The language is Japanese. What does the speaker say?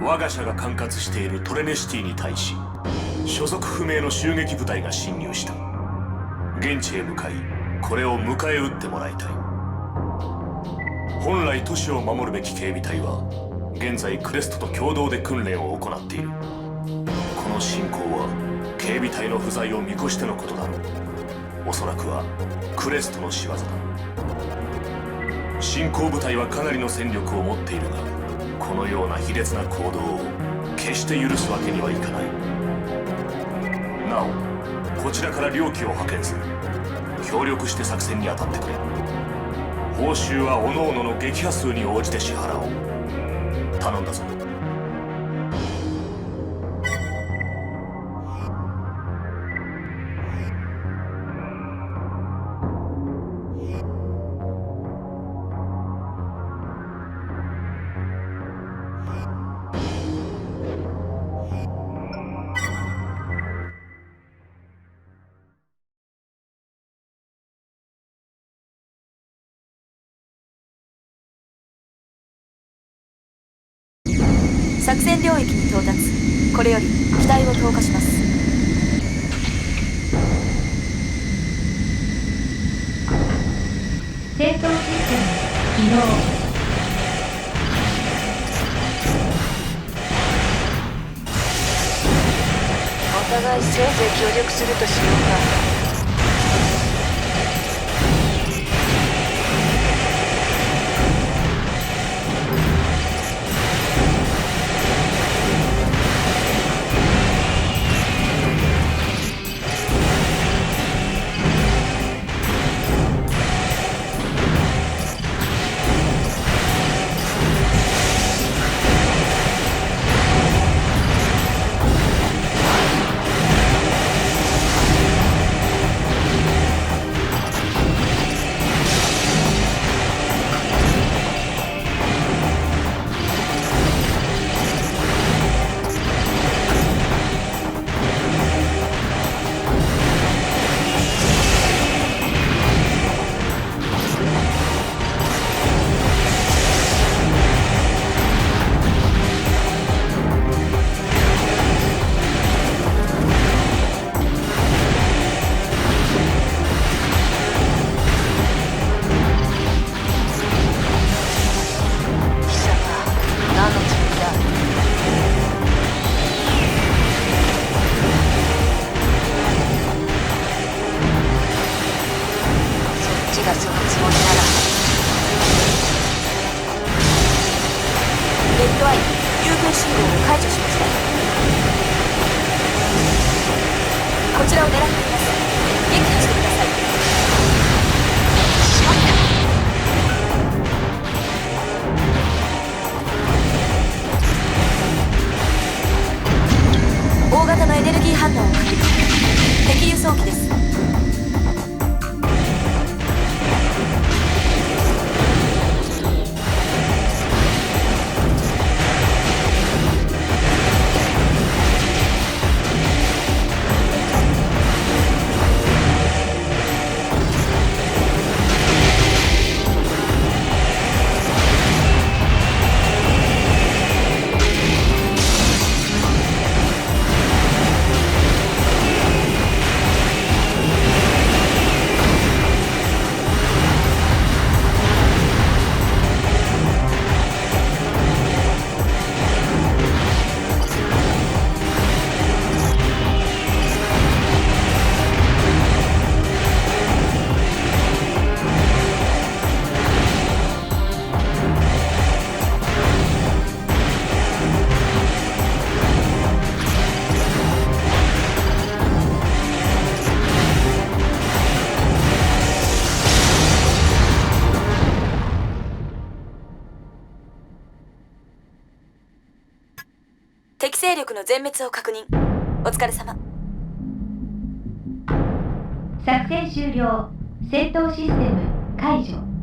我が社が管轄しているトレネシティに対し所属不明の襲撃部隊が侵入した。現地へ向かいこれを迎え撃ってもらいたい。本来都市を守るべき警備隊は現在クレストと共同で訓練を行っている。この侵攻は警備隊の不在を見越してのことだろう。おそらくはクレストの仕業だ。侵攻部隊はかなりの戦力を持っているがこのような卑劣な行動を決して許すわけにはいかない。なおこちらから領機を派遣する。協力して作戦に当たってくれ。報酬は各々の撃破数に応じて支払おう。頼んだぞ。作戦領域に到達。これより機体を投下します。戦闘システム起動。お互いせいぜい協力するとしようかレッドアイ優遇信号を解除しましたこちらを狙っています撃破してくださいしまった大型のエネルギー反応を確認。敵輸送機です。勢力の全滅を確認。お疲れ様。作戦終了。戦闘システム解除。